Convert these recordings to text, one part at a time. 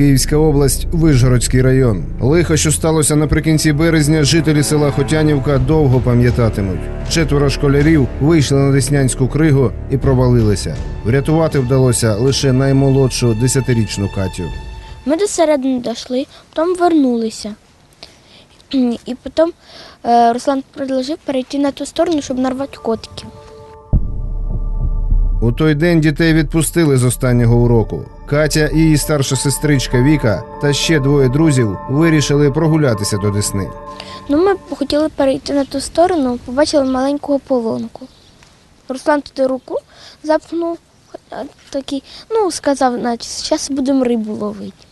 Київська область, Вижгородський район. Лихо, що сталося наприкінці березня, жителі села Хотянівка довго пам'ятатимуть. Четверо школярів вийшли на Деснянську кригу і провалилися. Врятувати вдалося лише наймолодшу десятирічну Катю. Ми до середини дійшли, потім вернулися. І потім е, Руслан предложив перейти на ту сторону, щоб нарвати котиків. У той день дітей відпустили з останнього уроку. Катя і її старша сестричка Віка та ще двоє друзів вирішили прогулятися до Десни. Ну, ми хотіли перейти на ту сторону, побачили маленького полонку. Руслан туди руку запхнув, такий, ну, сказав, наче, зараз будемо рибу ловити.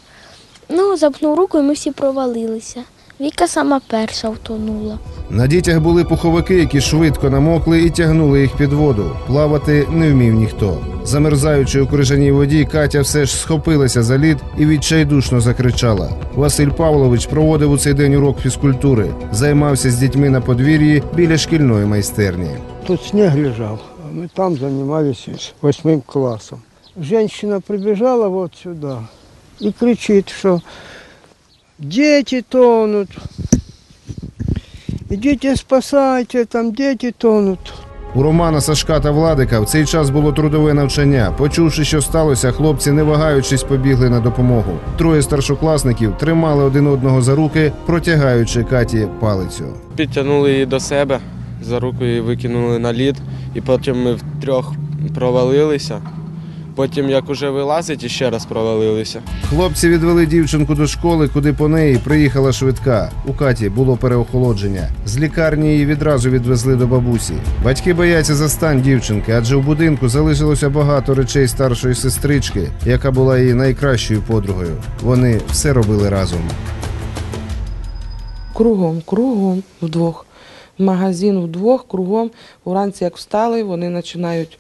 Ну, запхнув руку і ми всі провалилися. Віка сама перша втонула. На дітях були пуховики, які швидко намокли і тягнули їх під воду. Плавати не вмів ніхто. Замерзаючи у крижаній воді, Катя все ж схопилася за лід і відчайдушно закричала. Василь Павлович проводив у цей день урок фізкультури, займався з дітьми на подвір'ї біля шкільної майстерні. Тут снег лежал, а мы там занимались с восьмым классом. Женщина прибежала вот сюда и кричит, что дети тонут. Идите спасайте, там дети тонут. У Романа Сашка та Владика в цей час було трудове навчання. Почувши, що сталося, хлопці, не вагаючись, побігли на допомогу. Троє старшокласників тримали один одного за руки, протягаючи Каті палицю. Підтягнули її до себе, за руку її викинули на лід, і потім ми втрьох провалилися. Потім, як уже вилазить, іще раз провалилися. Хлопці відвели дівчинку до школи, куди по неї приїхала швидка. У Каті було переохолодження. З лікарні її відразу відвезли до бабусі. Батьки бояться за стан дівчинки, адже в будинку залишилося багато речей старшої сестрички, яка була її найкращою подругою. Вони все робили разом. Кругом, кругом вдвох. Магазин вдвох, кругом. Уранці як встали, вони починають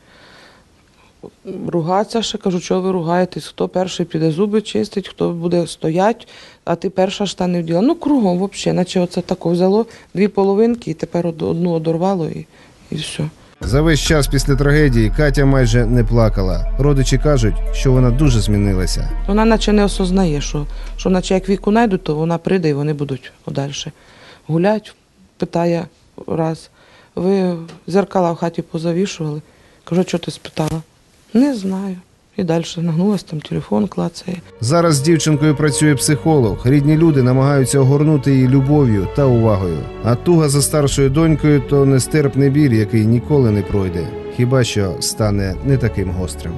ругатися. Ще кажу, що ви ругаєтесь, хто перший піде зуби чистить, хто буде стоять, а ти перша штани вділа. Ну, кругом взагалі, наче оце тако взяло дві половинки і тепер одну одорвало і, і все. За весь час після трагедії Катя майже не плакала. Родичі кажуть, що вона дуже змінилася. Вона наче не осознає, що, що наче як віку знайдуть, то вона прийде і вони будуть подальше гулять. Питає раз, ви зеркала в хаті позавішували? Кажу, що ти спитала? Не знаю. І далі нагнулась, там телефон клацає. Зараз з дівчинкою працює психолог. Рідні люди намагаються огорнути її любов'ю та увагою. А туга за старшою донькою то нестерпний біль, який ніколи не пройде, хіба що стане не таким гострим.